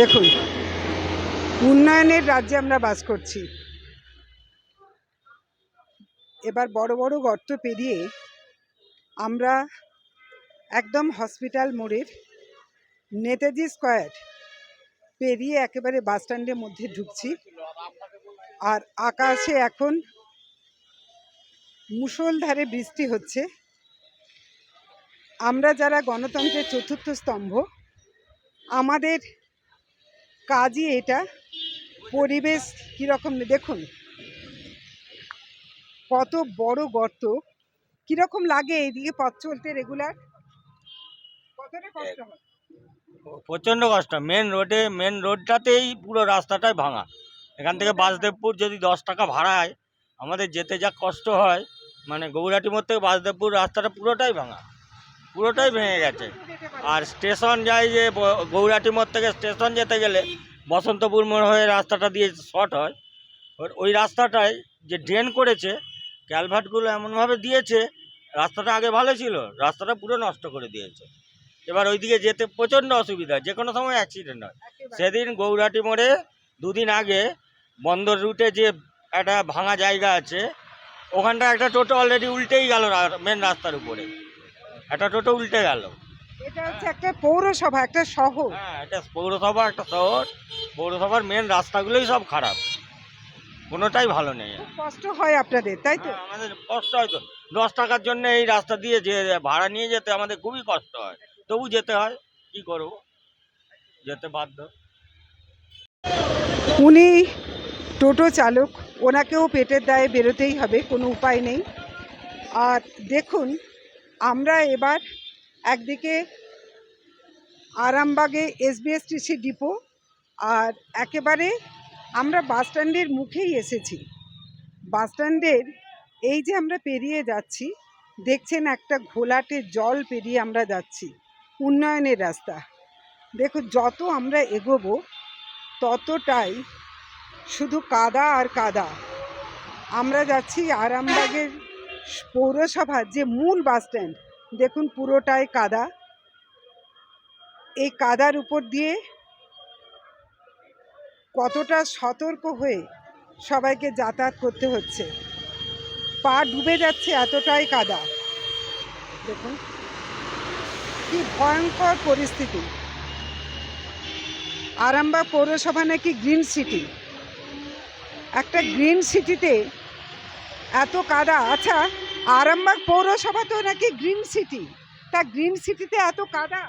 দেখুন, উন্নয়নের রাজ্যে আমরা বাস করছি। এবার বড় বড় গর্ত পেরিয়ে আমরা একদম হসপিটাল মোড়ের নেতাজি স্কোয়ার পেরিয়ে একেবারে বাস স্ট্যান্ডের মধ্যে ঢুকছি। আর আকাশে এখন মুষলধারে বৃষ্টি হচ্ছে। আমরা যারা গণতন্ত্রের চতুর্থ স্তম্ভ, আমাদের কাজই এটা। পরিবেশ কীরকম দেখুন। কত বড় গর্ত। কীরকম লাগে এইদিকে পথ চলতে রেগুলার কতটা কষ্ট প্রচণ্ড কষ্ট। মেন রোডে মেন রোডটাতেই পুরো রাস্তাটাই ভাঙা। এখান থেকে বাসদেবপুর যদি দশ টাকা ভাড়ায় আমাদের যেতে যা কষ্ট হয় মানে গৌরাটি মোড় থেকে বাসদেবপুর রাস্তাটা পুরোটাই ভাঙা। পুরোটাই ভেঙে গেছে। আর স্টেশন যাই যে গৌরাটি মোড় থেকে স্টেশন যেতে গেলে বসন্তপুর মোড় হয়ে রাস্তাটা দিয়ে শর্ট হয়। ওই রাস্তাটায় যে ড্রেন করেছে ক্যালভার্টগুলো এমনভাবে দিয়েছে রাস্তাটা আগে ভালো ছিল রাস্তাটা পুরো নষ্ট করে দিয়েছে। এবার ওইদিকে যেতে প্রচণ্ড অসুবিধা যে কোনো সময় অ্যাক্সিডেন্ট হয়। সেদিন গৌরাটি মোড়ে দুদিন আগে বন্দর রুটে যে একটা ভাঙা জায়গা আছে ওখানটা একটা টোটো অলরেডি উল্টেই গেল মেন রাস্তার উপরে। একটা টোটো উল্টে গেল। এটা হচ্ছে একটা পৌরসভা একটা শহর। হ্যাঁ এটা পৌরসভা একটা শহর। পৌরসভার মেন রাস্তাগুলোই সব খারাপ। কোনোটাই ভালো নেই। খুব কষ্ট হয় আপনাদের তাই তো? হ্যাঁ, আমাদের কষ্ট হয় তো। দশ টাকার জন্য এই রাস্তা দিয়ে যে ভাড়া নিয়ে যেতে আমাদের খুবই কষ্ট হয়। তবু যেতে হয় কি করব? যেতে বাধ্য। উনি টোটো চালক ওনাকেও পেটের দায়ে বেরোতেই হবে কোনো উপায় নেই। আর দেখুন আমরা এবার একদিকে আরামবাগে এসবিএসটিসি ডিপো আর একেবারে আমরা বাস স্ট্যান্ডের মুখেই এসেছি। বাসস্ট্যান্ডের এই যে আমরা পেরিয়ে যাচ্ছি, দেখছেন একটা ঘোলাটে জল পেরিয়ে আমরা যাচ্ছি, উন্নয়নের রাস্তা। দেখুন, যত আমরা এগোবো, ততটাই শুধু কাদা আর কাদা। আমরা যাচ্ছি আরামবাগের পৌরসভার যে মূল বাস স্ট্যান্ড, দেখুন পুরোটাই কাদা। এই কাদার উপর দিয়ে কতটা সতর্ক হয়ে সবাইকে যাতায়াত করতে হচ্ছে। পা ডুবে যাচ্ছে এতটাই কাদা। দেখুন, কি ভয়ঙ্কর পরিস্থিতি। আরামবাগ পৌরসভা নাকি গ্রিন সিটি। একটা গ্রিন সিটিতে এত কাদা। আচ্ছা আরামবাগ পৌরসভা তো নাকি গ্রিন সিটি। তা গ্রিন সিটিতে এত কাদা?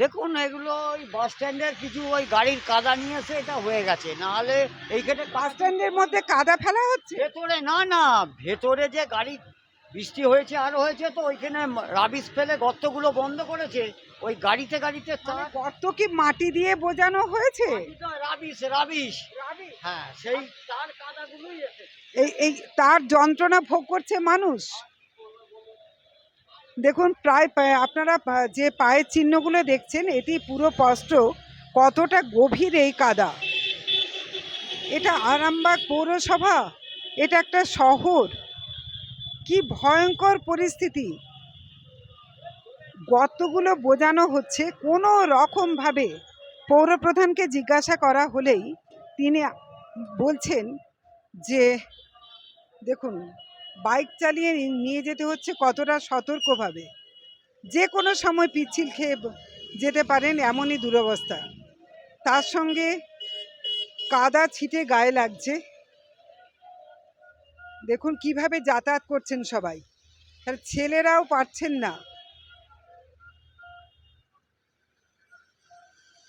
দেখুন এগুলো ওই বাস স্ট্যান্ডের কিছু ওই গাড়ির কাদা নিয়ে এসে এটা হয়ে গেছে। নাহলে এইখানে বাস স্ট্যান্ডের মধ্যে কাদা ফেলা হচ্ছে? ভেতরে না না ভেতরে যে গাড়ি বৃষ্টি হয়েছে আরও হয়েছে তো ওইখানে রাবিশ ফেলে গর্তগুলো বন্ধ করেছে। ওই গাড়িতে গাড়িতে মানে গর্ত কি মাটি দিয়ে বোঝানো হয়েছে? রাবিশ রাবিশ হ্যাঁ সেই তার কাদাগুলোই এসেছে। এই এই তার যন্ত্রণা ভোগ করছে মানুষ। দেখুন, প্রায় আপনারা যে পায়ের চিহ্নগুলো দেখছেন, এটি পুরো স্পষ্ট কতটা গভীর এই কাদা। এটা আরামবাগ পৌরসভা, এটা একটা শহর। কি ভয়ঙ্কর পরিস্থিতি। গর্তগুলো বোঝানো হচ্ছে কোনো রকমভাবে পৌরপ্রধানকে জিজ্ঞাসা করা হলেই তিনি বলছেন যে দেখুন, বাইক চালিয়ে নিয়ে যেতে হচ্ছে কতটা সতর্কভাবে। যে কোনো সময় পিচ্ছিল খেয়ে যেতে পারেন এমনই দুরবস্থা। তার সঙ্গে কাদা ছিটে গায়ে লাগছে। দেখুন কীভাবে যাতায়াত করছেন সবাই। আর ছেলেরাও পারছেন না।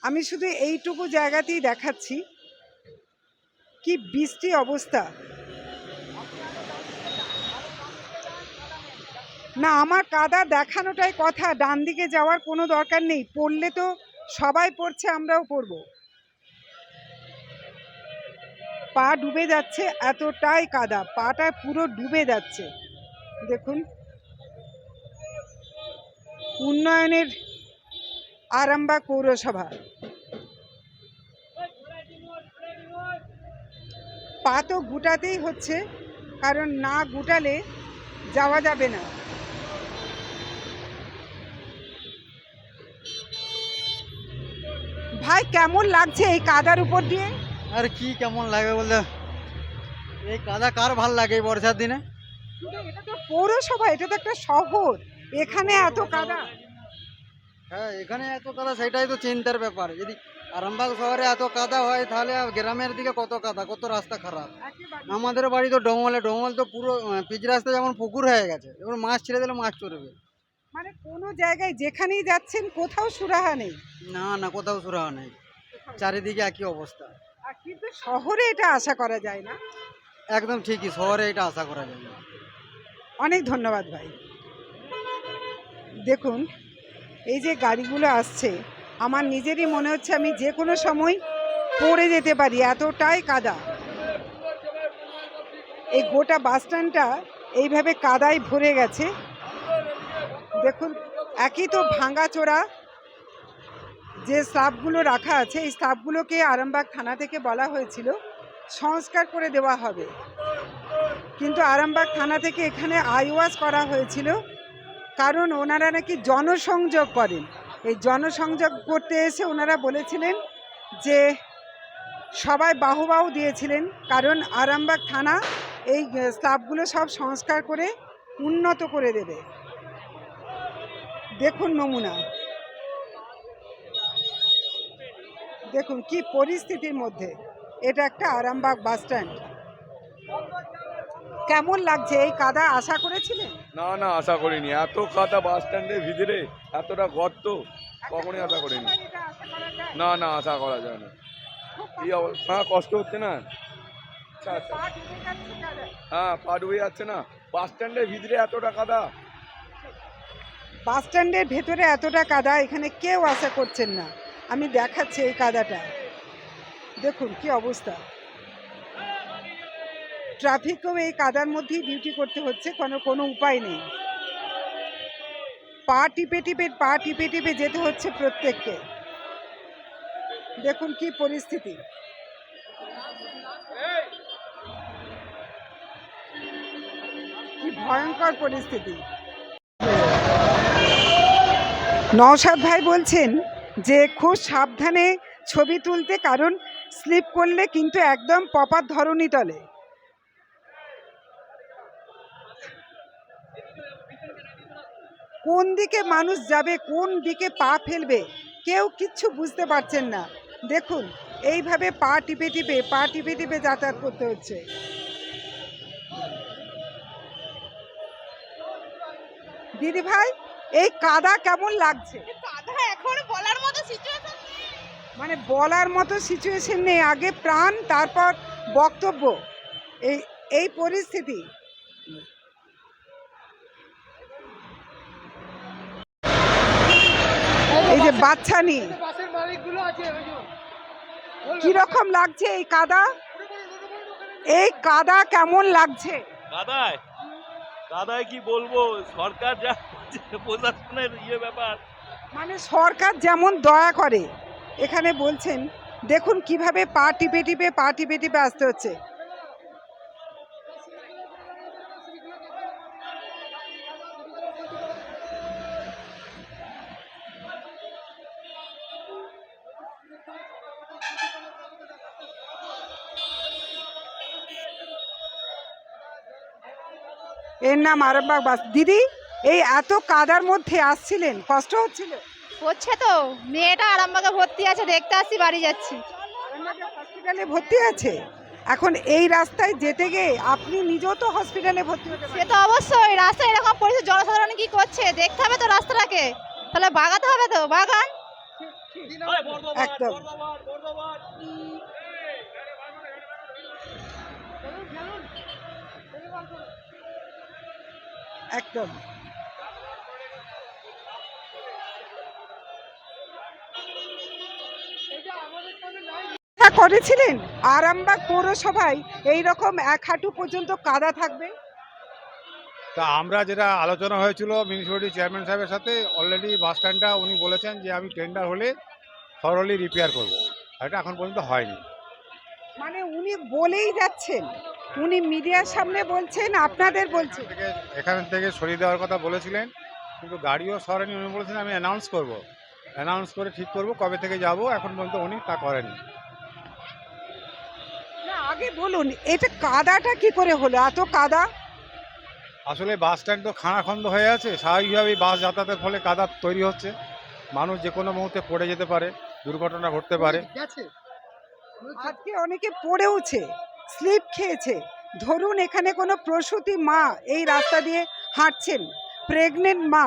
আমি শুধু এইটুকু জায়গাতেই দেখাচ্ছি। কি বৃষ্টি অবস্থা। না, আমার কাদা দেখানোটাই কথা। ডান দিকে যাওয়ার কোনো দরকার নেই। পড়লে তো সবাই পড়ছে, আমরাও পড়ব। পা ডুবে যাচ্ছে, এতটাই কাদা। পাটা পুরো ডুবে যাচ্ছে। দেখুন। উন্নয়নের আরামবাগ পৌরসভা। পা তো গুটাতেই হচ্ছে, কারণ না গুটালে যাওয়া যাবে না। ভাই কেমন লাগছে এই কাদার উপর দিয়ে? আর কি কেমন লাগে বলতে? এই কাদা কার ভালো লাগে এই বর্ষার দিনে? কিন্তু এটা তো পৌরসভা এটা তো একটা শহর। এখানে এত কাদা। হ্যাঁ এখানে এত কাদা সেটাই তো চিন্তার ব্যাপার। যদি আরামবাগ শহরে এত কাদা হয় তাহলে গ্রামের দিকে কত কাদা কত রাস্তা খারাপ। আমাদের বাড়ি তো ডোমলে ডোমল তো পুরো পিচ রাস্তা যেমন পুকুর হয়ে গেছে এবার মাছ ছেড়ে দিলে মাছ চড়বে। মানে কোনো জায়গায় যেখানেই যাচ্ছেন কোথাও সুরাহা নেই। না না কোথাও সুরাহা নেই। চারিদিকে একই অবস্থা। কিন্তু শহরে এটা আশা করা যায় না। একদম ঠিকই শহরে এটা আশা করা যায় না। অনেক ধন্যবাদ ভাই। দেখুন এই যে গাড়িগুলো আসছে আমার নিজেরই মনে হচ্ছে আমি যে কোনো সময় পড়ে যেতে পারি এতটাই কাদা। এই গোটা বাস স্ট্যান্ডটা এইভাবে কাদায় ভরে গেছে। দেখুন, একই তো ভাঙাচোরা যে স্টাফগুলো রাখা আছে, এই স্টাফগুলোকে আরামবাগ থানা থেকে বলা হয়েছিল, সংস্কার করে দেওয়া হবে। কিন্তু আরামবাগ থানা থেকে এখানে আইওয়াজ করা হয়েছিল, কারণ ওনারা নাকি জনসংযোগ করেন। এই জনসংযোগ করতে এসে ওনারা বলেছিলেন যে সবাই বাহু বাহু দিয়েছিলেন, কারণ আরামবাগ থানা এই স্টাফগুলো সব সংস্কার করে উন্নত করে দেবে। দেখুন নমুনা। দেখুন কি পরিস্থিতির মধ্যে। এটা একটা আরামবাগ বাস স্ট্যান্ড। কেমন লাগছে? এই কাদা আশা করেছিলেন? না না আশা করিনি। এত কাদা বাস স্ট্যান্ডের ভিতরে এতটা গর্ত কখনই আশা করিনি? না না আশা করা যায় না। কি অবস্থা হ্যাঁ কষ্ট হচ্ছে না? আচ্ছা আচ্ছা। হ্যাঁ পা ডুবে যাচ্ছে না। বাস স্ট্যান্ডের ভিতরে এতটা কাদা বাস স্ট্যান্ডের ভেতরে এতটা কাদা, এখানে কেউ আশা করছেন না। আমি দেখাচ্ছি এই কাদাটা। দেখুন কি অবস্থা। ট্রাফিকও এই কাদার মধ্যেই ডিউটি করতে হচ্ছে, কোনো কোনো উপায় নেই। পা টিপে টিপে, পা টিপে টিপে যেতে হচ্ছে প্রত্যেককে। দেখুন কি পরিস্থিতি। কি ভয়ঙ্কর পরিস্থিতি। নওশাদ ভাই বলছেন যে খুব সাবধানে ছবি তুলতে, কারণ স্লিপ করলে কিন্তু একদম পপার ধরণী তলে। কোন দিকে মানুষ যাবে, কোন দিকে পা ফেলবে, কেউ কিচ্ছু বুঝতে পারছেন না। দেখুন, এইভাবে পা টিপে টিপে, পা টিপে টিপে যাতায়াত করতে হচ্ছে। দিদি ভাই এই কাদা কেমন লাগছে? কাদা এখন বলার মতো সিচুয়েশন মানে বলার মতো সিচুয়েশন নেই। আগে প্রাণ তারপর বক্তব্য। এই এই পরিস্থিতি। এই যে বাচ্চা নিয়ে। কীরকম লাগছে এই কাদা? এই কাদা কেমন লাগছে? কাদায়? কাদায় কি বলব? সরকার যা প্রশাসনের ইয়ে ব্যাপার। মানে সরকার যেমন দয়া করে, এখানে বলছেন, দেখুন কীভাবে পা টিপে টিপে, পা টিপে টিপে আসতে হচ্ছে। এর নাম আরামবাগ বাস। দিদি? এই এত কাদার মধ্যে আসছিলেন কষ্ট হচ্ছিল? হচ্ছে তো মেয়েটা আরামবাগে ভর্তি আছে দেখতে আসছি বাড়ি যাচ্ছি। হসপিটালে ভর্তি আছে? এখন এই রাস্তায় যেতে গিয়ে আপনি নিজেও তো হসপিটালে ভর্তি হতে সে তো অবশ্যই রাস্তায় এরকম পরিস্থিতি জনসাধারণ কি করছে? দেখতে হবে তো রাস্তাটাকে। তাহলে বাগাতে হবে তো বাগান। একদম। একদম। করেছিলেন? আরামবাগ পৌরসভায় এই রকম এক হাঁটু পর্যন্ত কাদা থাকবে? তা আমরা যেটা আলোচনা হয়েছিল মিউনিসিপ্যালিটি চেয়ারম্যান সাহেবের সাথে অলরেডি বাস স্ট্যান্ডটা উনি বলেছেন যে আমি টেন্ডার হলে থরলি রিপেয়ার করব। এটা এখন পর্যন্ত হয়নি। মানে উনি বলেই যাচ্ছেন। উনি মিডিয়ার সামনে বলছেন আপনাদের বলছেন। এখান থেকে সরিয়ে দেওয়ার কথা বলেছিলেন কিন্তু গাড়িও সরেনি উনি বলেছেন আমি অ্যানাউন্স করব। অ্যানাউন্স করে ঠিক করব কবে থেকে যাব এখন পর্যন্ত উনি তা করেননি। না আগে বলুন এটা কাদাটা কি করে হলো? এত কাদা? আসলে বাস স্ট্যান্ড তো খানাখন্দ হয়ে আছে স্বাভাবিকভাবেই বাস যাতায়াতের ফলে কাদা তৈরি হচ্ছে। মানুষ যে কোনো মুহূর্তে পড়ে যেতে পারে দুর্ঘটনা ঘটতে পারে। আজকে অনেকে পড়েওছে স্লিপ খেয়েছে। ধরুন এখানে কোনো প্রসূতি মা এই রাস্তা দিয়ে হাঁটছেন প্রেগনেন্ট মা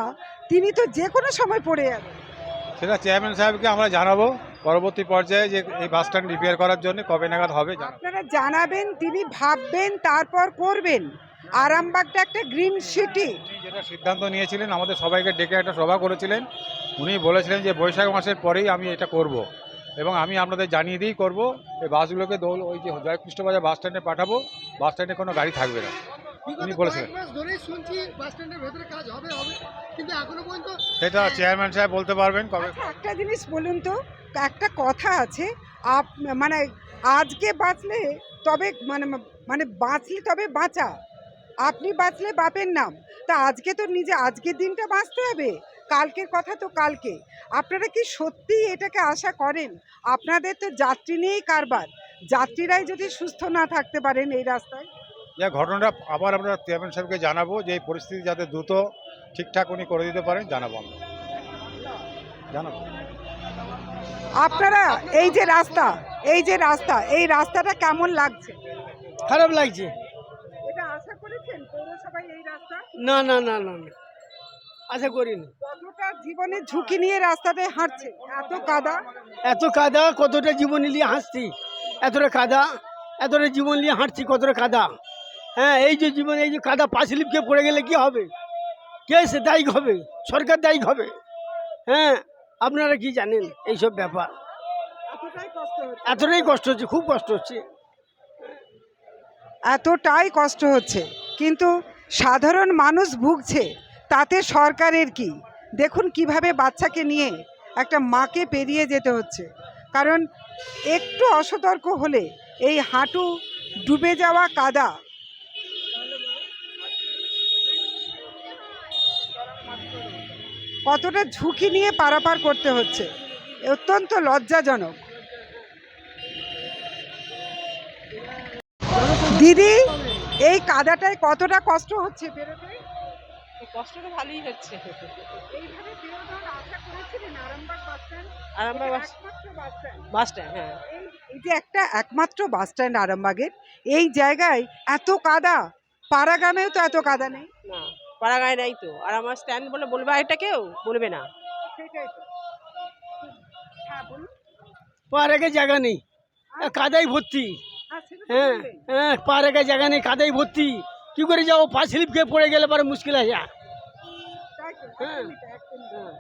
তিনি তো যে কোনো সময় পড়ে যাবেন। সেটা চেয়ারম্যান সাহেবকে আমরা জানাব। পরবর্তী পর্যায়ে যে এই বাস স্ট্যান্ড রিপেয়ার করার জন্য কবে নাগাদ হবে আপনারা জানাবেন তিনি ভাববেন তারপর করবেন। আরামবাগটা একটা গ্রিন সিটি যেটা সিদ্ধান্ত নিয়েছিলেন আমাদের সবাইকে ডেকে একটা সভা করেছিলেন। উনি বলেছিলেন যে বৈশাখ মাসের পরেই আমি এটা করব। এবং আমি আপনাদের জানিয়ে দিয়েই করব এই বাসগুলোকে দৌল ওই যে জয়কৃষ্ণ বাজার বাস স্ট্যান্ডে পাঠাবো বাস স্ট্যান্ডে কোনো গাড়ি থাকবে না। উনি বলেছিলেন। কয়েক মাস ধরেই শুনছি বাস স্ট্যান্ডের ভেতরে কাজ হবে হবে। কিন্তু এখনও পর্যন্ত সেটা চেয়ারম্যান সাহেব বলতে পারবেন কবে। আচ্ছা একটা জিনিস বলুন তো একটা কথা আছে, আপ মানে আজকে বাঁচলে তবে মানে মানে বাঁচলে তবে বাঁচা। আপনি বাঁচলে বাপের নাম। তা আজকে তো নিজে, আজকের দিনটা বাঁচতে হবে। কালকের কথা তো কালকে। আপনারা কি সত্যি এটাকে আশা করেন? আপনাদের তো যাত্রী নিয়েই কারবার। যাত্রীরাই যদি সুস্থ না থাকতে পারেন এই রাস্তায়? যা ঘটনাটা আবার আমরা চেয়ারম্যান সাহেবকে জানাব যে এই পরিস্থিতি যাতে দ্রুত ঠিকঠাক উনি করে দিতে পারেন, জানাব আমরা। জানাব। আপনারা এই যে রাস্তা এই যে রাস্তা এই রাস্তাটা কেমন লাগছে? খারাপ লাগছে। এটা আশা করেছেন পৌরসভায় এই রাস্তা? না না না না না। আশা করিনি। কতটা জীবনের ঝুঁকি নিয়ে রাস্তাটায় হাঁটছে? এত কাদা? এত কাদা কতটা জীবন নিয়ে হাসছি? এতটা কাদা এতটা জীবন নিয়ে হাঁটছি কতটা কাদা? হ্যাঁ এই যে জীবন এই যে কাদা পাশলিপকে পড়ে গেলে কি হবে? কে সে দায়ী হবে? সরকার দায়ী হবে। হ্যাঁ আপনারা কি জানেন এইসব ব্যাপার? এতটাই কষ্ট হচ্ছে। এতটাই কষ্ট হচ্ছে খুব কষ্ট হচ্ছে। এতটাই কষ্ট হচ্ছে কিন্তু সাধারণ মানুষ ভুগছে তাতে সরকারের কি? দেখুন কীভাবে বাচ্চাকে নিয়ে একটা মাকে পেরিয়ে যেতে হচ্ছে। কারণ একটু অসতর্ক হলে এই হাঁটু ডুবে যাওয়া কাদা কতটা ঝুঁকি নিয়ে পারাপার করতে হচ্ছে? অত্যন্ত লজ্জাজনক। দিদি এই কাদাটায় কতটা কষ্ট হচ্ছে বেরোতে কষ্টটা ভালোই হচ্ছে। এইভাবে বেরোনোর আশা করেছিলেন আরামবাগ বাস স্ট্যান্ড? আরামবাগ এটা বাস স্ট্যান্ড? হ্যাঁ। এই এই যে একটা একমাত্র বাস স্ট্যান্ড আরামবাগের এই জায়গায় এত কাদা? পাড়াগ্রামেও তো এত কাদা নেই? না। পাড়াগাঁয়ে নাই তো। আর আমার স্ট্যান্ড বলে বলবে এটা কেউ? বলবে না। হ্যাঁ পা রেখে জায়গা নেই। কাদাই ভর্তি। হ্যাঁ হ্যাঁ বললেন। হ্যাঁ পা রেখে জায়গা নেই কাদাই ভর্তি। কি করে যাব? পা স্লিপ খেয়ে পড়ে গেলে পরে মুশকিল আছে হ্যাঁ। তাই, একদমই তাই।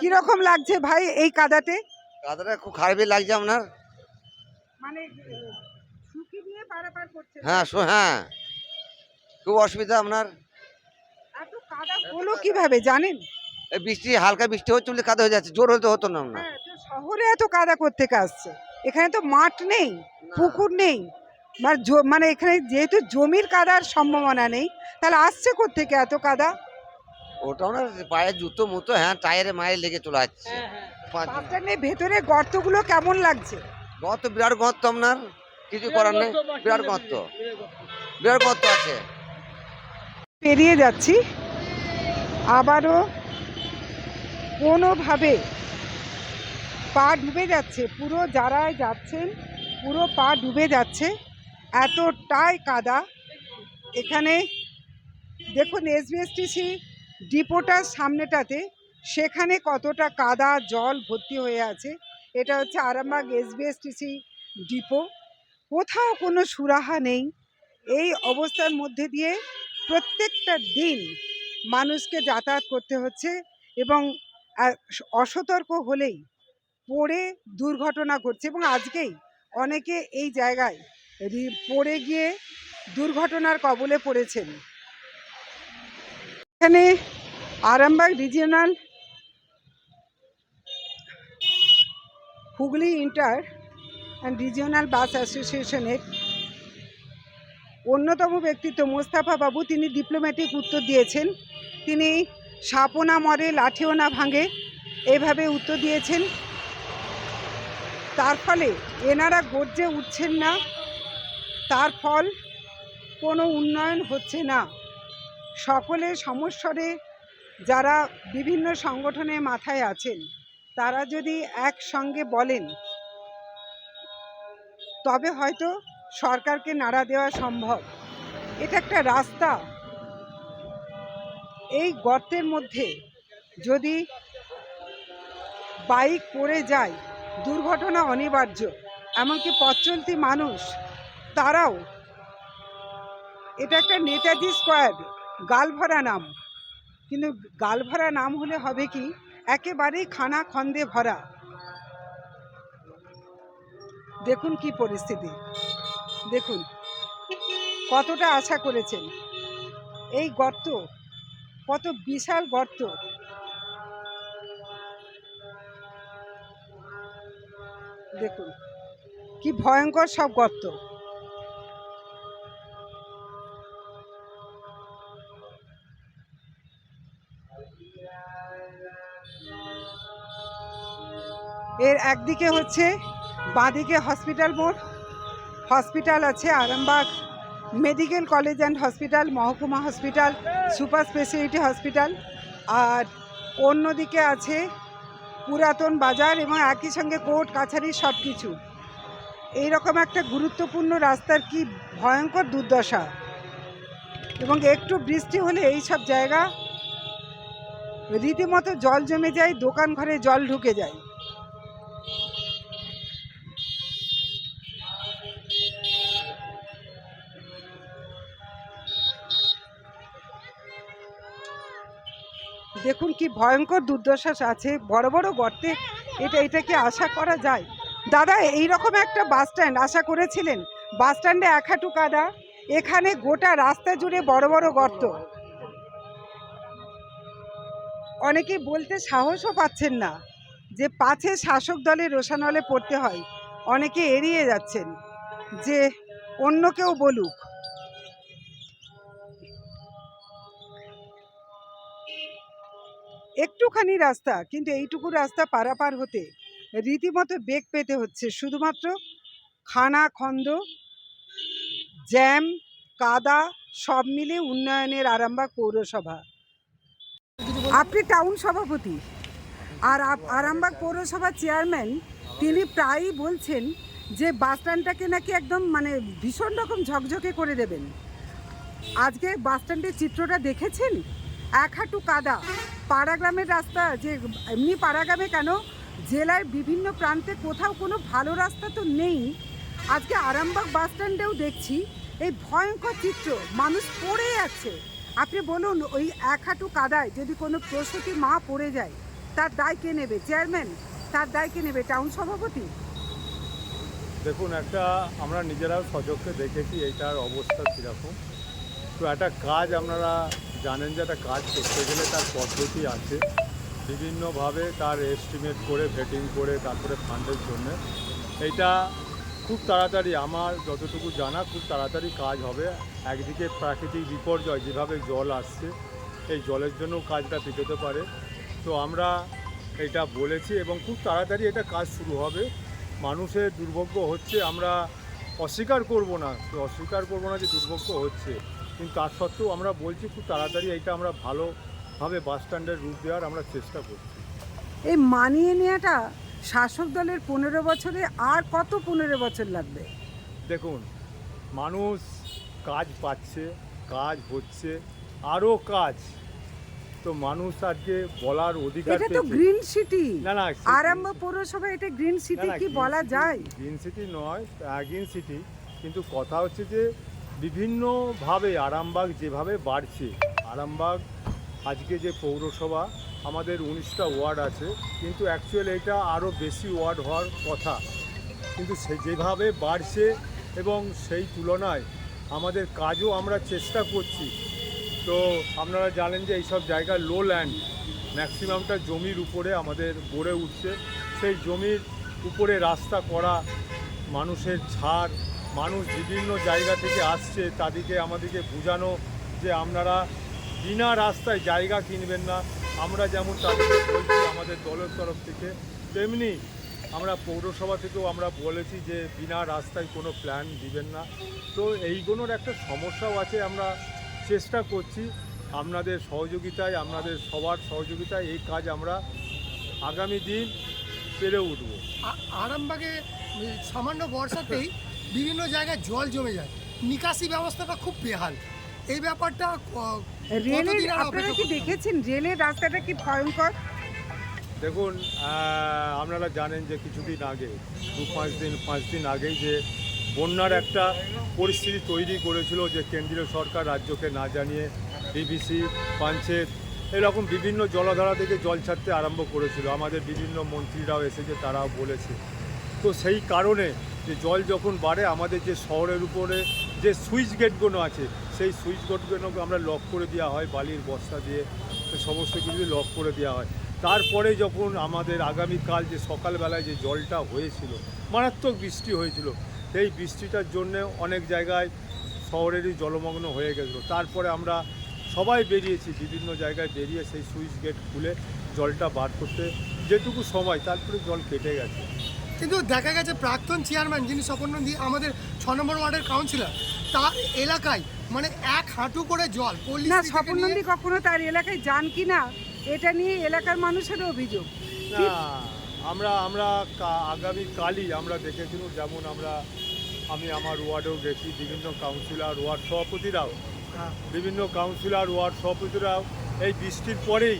কীরকম লাগছে ভাই এই কাদাতে? কাদাটা খুব খারাপই লাগছে আপনার। মানে ঝুঁকি নিয়ে পারাপার করছে। হ্যাঁ শো- হ্যাঁ। খুব অসুবিধা আপনার? এত কাদা হলো কীভাবে জানেন? বৃষ্টি হালকা বৃষ্টি হচ্ছে বলে কাদা হয়ে যাচ্ছে জোর হতে হতো না হ্যাঁ শহরে এত কাদা কোত্থেকে আসছে? এখানে তো মাঠ নেই পুকুর নেই। মানে এখানে যেহেতু জমির কাদার সম্ভাবনা নেই তাহলে আসছে কোত্থেকে এত কাদা? ওটা ওনার পায়ে জুতো মতো হ্যাঁ টায়ারে মায়ে লেগে চলে যাচ্ছে পাঁচ বাস ভেতরে গর্তগুলো কেমন লাগছে? গর্ত বিরাট গর্ত আপনার? কিছু করার নেই? বিরাট গর্ত। বিরাট আছে। পেরিয়ে যাচ্ছি। আবারও কোনোভাবে পা ডুবে যাচ্ছে। পুরো যারাই যাচ্ছেন, পুরো পা ডুবে যাচ্ছে। এতটাই কাদা। এখানে দেখুন এসবিএসটিসি ডিপোটার সামনেটাতে, সেখানে কতটা কাদা, জল ভর্তি হয়ে আছে। এটা হচ্ছে আরামবাগ এসবিএসটিসি ডিপো কোথাও কোনো সুরাহা নেই। এই অবস্থার মধ্যে দিয়ে প্রত্যেকটা দিন মানুষকে যাতায়াত করতে হচ্ছে এবং অসতর্ক হলেই পড়ে দুর্ঘটনা ঘটছে এবং আজকেই অনেকে এই জায়গায় পড়ে গিয়ে দুর্ঘটনার কবলে পড়েছেন। এখানে Arambagh regional Hooghly inter and regional bus অ্যাসোসিয়েশনের অন্যতম ব্যক্তিত্ব মোস্তাফা বাবু, তিনি ডিপ্লোম্যাটিক উত্তর দিয়েছেন। তিনি সাপও না মরে, লাঠিও না ভাঙে এইভাবে উত্তর দিয়েছেন। তার ফলে এনারা গর্জে উঠছেন না, তার ফল কোনো উন্নয়ন হচ্ছে না। সকলে সমস্বরে যারা বিভিন্ন সংগঠনের মাথায় আছেন তারা যদি একসঙ্গে বলেন, তবে হয়তো সরকারকে নাড়া দেওয়া সম্ভব। এটা একটা রাস্তা। এই গর্তের মধ্যে যদি বাইক পড়ে যায়, দুর্ঘটনা অনিবার্য, এমনকি পথ চলতি মানুষ, তারাও এটা একটা নেতাজি স্কোয়ার, গালভরা নাম। কিন্তু গালভরা নাম হলে হবে কি? একেবারেই খানা খন্দে ভরা। দেখুন কি পরিস্থিতি। দেখুন, কতটা আশা করেছেন। এই গর্ত, কত বিশাল গর্ত। দেখুন, কি ভয়ঙ্কর সব গর্ত। এর একদিকে হচ্ছে বাঁদিকে হসপিটাল মোড়। হসপিটাল আছে Arambagh medical college and hospital, মহকুমা হসপিটাল, সুপার স্পেশালিটি হসপিটাল। আর অন্যদিকে আছে পুরাতন বাজার এবং একই সঙ্গে কোর্ট, কাছারি সব কিছু এইরকম একটা গুরুত্বপূর্ণ রাস্তার কি ভয়ঙ্কর দুর্দশা? এবং একটু বৃষ্টি হলে এই সব জায়গা, রীতিমতো জল জমে যায় দোকান ঘরে জল ঢুকে যায়। দেখুন কি ভয়ঙ্কর দুর্দশা আছে, বড় বড় গর্তে এটা এটা কি আশা করা যায়? দাদা এই রকম একটা বাস স্ট্যান্ড আশা করেছিলেন? বাস স্ট্যান্ডে এক হাঁটু কাদা, এখানে গোটা রাস্তা জুড়ে বড় বড় গর্ত। অনেকে বলতে সাহসও পাচ্ছেন না যে পাছে শাসক দলের রোশানলে পড়তে হয়। অনেকে এড়িয়ে যাচ্ছেন যে অন্য কেউ বলুক। একটুখানি রাস্তা, কিন্তু এইটুকু রাস্তা পারাপার হতে রীতিমতো বেগ পেতে হচ্ছে। শুধুমাত্র খানা, খন্দ, জ্যাম, কাদা সব মিলে উন্নয়নের আরামবাগ পৌরসভা। আপনি টাউন সভাপতি আর আরামবাগ পৌরসভার চেয়ারম্যান, তিনি প্রায়ই বলছেন যে বাস স্ট্যান্ডটাকে নাকি একদম মানে ভীষণ রকম ঝকঝকে করে দেবেন। আজকে বাস স্ট্যান্ডের চিত্রটা দেখেছেন? এক হাঁটু কাদা পাড়াগ্রামের রাস্তা যে এমনি পাড়াগ্রামে কেন? জেলার বিভিন্ন প্রান্তে কোথাও কোনো ভালো রাস্তা তো নেই। আজকে আরামবাগ বাস স্ট্যান্ডেও দেখছি এই ভয়ঙ্কর চিত্র। মানুষ পড়ে যাচ্ছে আপনি বলুন, ওই এক হাঁটু কাদায় যদি কোনো প্রসূতি মা পড়ে যায়, তার দায় কে নেবে? চেয়ারম্যান? তার দায় কে নেবে? টাউন সভাপতি? দেখুন, একটা আমরা নিজেরাও সচক্ষে দেখেছি, এইটার অবস্থা কীরকম। তো একটা কাজ আপনারা জানেন যে একটা কাজ করতে গেলে তার পদ্ধতি আছে। বিভিন্নভাবে তার এস্টিমেট করে ভেটিং করে, তারপরে ফান্ডের জন্য। এইটা খুব তাড়াতাড়ি আমার যতটুকু জানা খুব তাড়াতাড়ি কাজ হবে। একদিকে প্রাকৃতিক বিপর্যয়, যেভাবে জল আসছে, এই জলের জন্য কাজটা পিছোতে পারে। তো আমরা এটা বলেছি এবং খুব তাড়াতাড়ি এটা কাজ শুরু হবে। মানুষের দুর্ভোগ্য হচ্ছে, আমরা অস্বীকার করব না। অস্বীকার করব না যে দুর্ভোগ্য হচ্ছে। কিন্তু তার সত্ত্বেও আমরা বলছি খুব তাড়াতাড়ি এইটা আমরা ভালোভাবে বাস স্ট্যান্ডের রূপ দেওয়ার আমরা চেষ্টা করছি। এই মানিয়ে নেওয়াটা শাসক দলের পনেরো বছরে আর কত পনেরো বছর লাগবে? দেখুন মানুষ কাজ পাচ্ছে কাজ হচ্ছে আরও কাজ। তো মানুষ আজকে বলার অধিকার এটা তো গ্রিন সিটি। না না আরামবাগ পৌরসভা এটা গ্রিন সিটি কি বলা যায়? গ্রিন সিটি নয় গ্রিন সিটি। কিন্তু কথা হচ্ছে যে বিভিন্নভাবে আরামবাগ যেভাবে বাড়ছে, আরামবাগ আজকে যে পৌরসভা, আমাদের উনিশটা ওয়ার্ড আছে, কিন্তু অ্যাকচুয়ালি এটা আরও বেশি ওয়ার্ড হওয়ার কথা। কিন্তু সে যেভাবে বাড়ছে এবং সেই তুলনায় আমাদের কাজও আমরা চেষ্টা করছি। তো আপনারা জানেন যে এইসব জায়গা লো ল্যান্ড ম্যাক্সিমামটা জমির উপরে আমাদের গড়ে উঠছে। সেই জমির উপরে রাস্তা করা, মানুষের ছাড় মানুষ বিভিন্ন জায়গা থেকে আসছে, তাদেরকে আমাদেরকে বোঝানো যে আপনারা বিনা রাস্তায় জায়গা কিনবেন না। আমরা যেমন তাদেরকে বলছি আমাদের দলের তরফ থেকে, তেমনি আমরা পৌরসভা থেকেও আমরা বলেছি যে বিনা রাস্তায় কোনো প্ল্যান দিবেন না। তো এইগুলোর একটা সমস্যাও আছে, আমরা চেষ্টা করছি আপনাদের সহযোগিতায়, আপনাদের সবার সহযোগিতায় এই কাজ আমরা আগামী দিন পেরে উঠবো। আরামবাগে, সামান্য বর্ষাতেই বিভিন্ন জায়গায় জল জমে যায়। নিকাশি ব্যবস্থাটা খুব বেহাল। এই ব্যাপারটা রেলের আপনারা কি দেখেছেন? রেলের রাস্তাটা কি ভয়ঙ্কর? দেখুন আপনারা জানেন যে কিছুদিন আগে দু পাঁচ দিন পাঁচ দিন আগেই যে বন্যার একটা পরিস্থিতি তৈরি করেছিল যে কেন্দ্রীয় সরকার রাজ্যকে না জানিয়ে বিবিসি পাঞ্চেত এরকম বিভিন্ন জলাধারা থেকে জল ছাড়তে আরম্ভ করেছিল। আমাদের বিভিন্ন মন্ত্রীরাও এসেছে তারাও বলেছে। তো সেই কারণে যে জল যখন বাড়ে, আমাদের যে শহরের উপরে যে সুইচ গেটগুলো আছে, সেই সুইচ গেটগুলোকে আমরা লক করে দেওয়া হয়, বালির বস্তা দিয়ে সমস্ত কিছু লক করে দেওয়া হয়। তারপরে যখন আমাদের আগামীকাল যে সকালবেলায় যে জলটা হয়েছিল, মারাত্মক বৃষ্টি হয়েছিল, সেই বৃষ্টিটার জন্য অনেক জায়গায় শহরেরই জলমগ্ন হয়ে গেছিল। তারপরে আমরা সবাই বেরিয়েছি, বিভিন্ন জায়গায় বেরিয়ে সেই সুইচ গেট খুলে জলটা বার করতে যেটুকু সময়, তারপরে জল কেটে গেছে। কিন্তু দেখা গেছে প্রাক্তন চেয়ারম্যান যিনি স্বপন নন্দী আমাদের ছ নম্বর ওয়ার্ডের কাউন্সিলর তার এলাকায় মানে এক হাঁটু করে জল না থেকে স্বপন নিয়ে- নন্দী কখনো তার এলাকায় যান কি না এটা নিয়ে এলাকার মানুষের অভিযোগ না আমরা আমরা কা- আগামী কালই আমরা দেখেছিলাম যেমন আমরা আমি আমার ওয়ার্ডেও গেছি বিভিন্ন কাউন্সিলর ওয়ার্ড সভাপতিরাও হ্যাঁ। বিভিন্ন কাউন্সিলর ওয়ার্ড সভাপতিরাও এই বৃষ্টির পরেই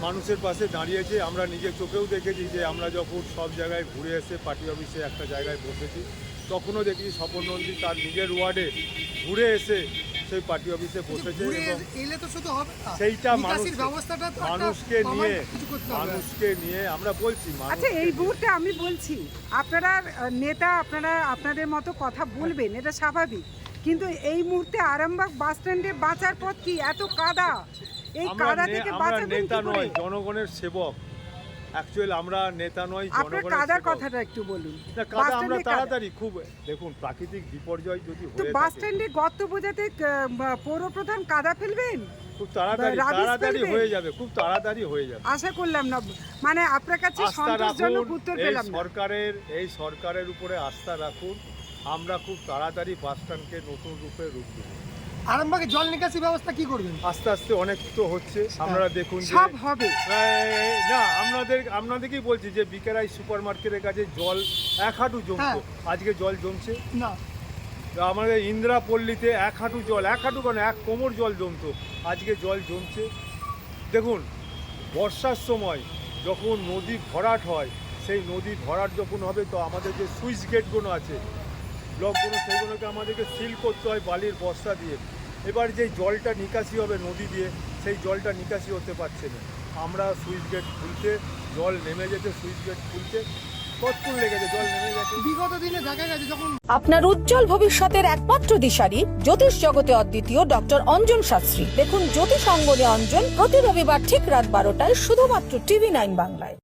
মানুষের পাশে দাঁড়িয়েছে। আমরা নিজের চোখেও দেখেছি যে আমরা যখন সব জায়গায় ঘুরে এসে পার্টি অফিসে একটা জায়গায় বসেছি তখনও দেখেছি স্বপন নন্দী তার নিজের ওয়ার্ডে ঘুরে এসে সেই পার্টি অফিসে বসেছে এবং সেইটা নিকাশির মানুষকে- নিয়ে মানুষকে নিয়ে আমরা বলছি আচ্ছা এই মুহূর্তে আমি বলছি আপনারা নেতা আপনারা আপনাদের মতো কথা বলবেন এটা স্বাভাবিক। কিন্তু এই মুহূর্তে আরামবাগ বাস স্ট্যান্ডে বাঁচার পথ কি? এত কাদা। এই কাদা থেকে বাঁচাবেন নেতা নয় জনগণের সেবক। অ্যাকচুয়ালি আমরা নেতা নয় জনগণের কাদার কথাটা একটু বলুন। কাদা আমরা তাড়াতাড়ি খুব দেখুন প্রাকৃতিক বিপর্যয় যদি তো হয়ে বাস স্ট্যান্ডে গর্ত বোঝাতে পৌরপ্রধান কাদা ফেলবেন? খুব তাড়াতাড়ি তাড়াতাড়ি হয়ে যাবে খুব তাড়াতাড়ি হয়ে যাবে। আশা করলাম না। মানে আপনার কাছে সন্তোষজনক উত্তর পেলাম সরকারের এই সরকারের উপরে আস্থা রাখুন আমরা খুব তাড়াতাড়ি বাস স্ট্যান্ডকে নতুন রূপে রূপ দেব। আরামবাগে জল নিকাশি ব্যবস্থা কি করবেন? আস্তে আস্তে অনেক তো হচ্ছে আপনারা দেখুন যে সব হবে। এই, না আপনাদের আপনাদেরকেই বলছি যে বিকেরাই সুপার মার্কেটের কাছে জল এক হাঁটু জমতো আজকে জল জমছে। না। আমাদের ইন্দ্রাপল্লীতে এক হাঁটু জল এক হাঁটু কেন? এক কোমর জল জমতো। আজকে জল জমছে। দেখুন বর্ষার সময় যখন নদী ভরাট হয় সেই নদী ভরাট যখন হবে তো আমাদের যে সুইচ গেটগুলো আছে ব্লকগুলো সেইগুলোকে আমাদেরকে সিল করতে হয় বালির বস্তা দিয়ে। এবার যে জলটা নিকাশি হবে নদী দিয়ে সেই জলটা নিকাশি হতে পারছে না। আমরা সুইচ গেট খুলতে জল নেমে যেতে সুইচ গেট খুলতে কতক্ষণ লেগেছে জল নেমে গেছে? বিগত দিনে দেখা গেছে যখন আপনার উজ্জ্বল ভবিষ্যতের একমাত্র দিশারি জ্যোতিষ জগতে অদ্বিতীয় ডক্টর অঞ্জন শাস্ত্রী। দেখুন জ্যোতিষ অঙ্গনে অঞ্জন প্রতি রবিবার ঠিক রাত বারোটায় শুধুমাত্র টিভি নাইন বাংলায়।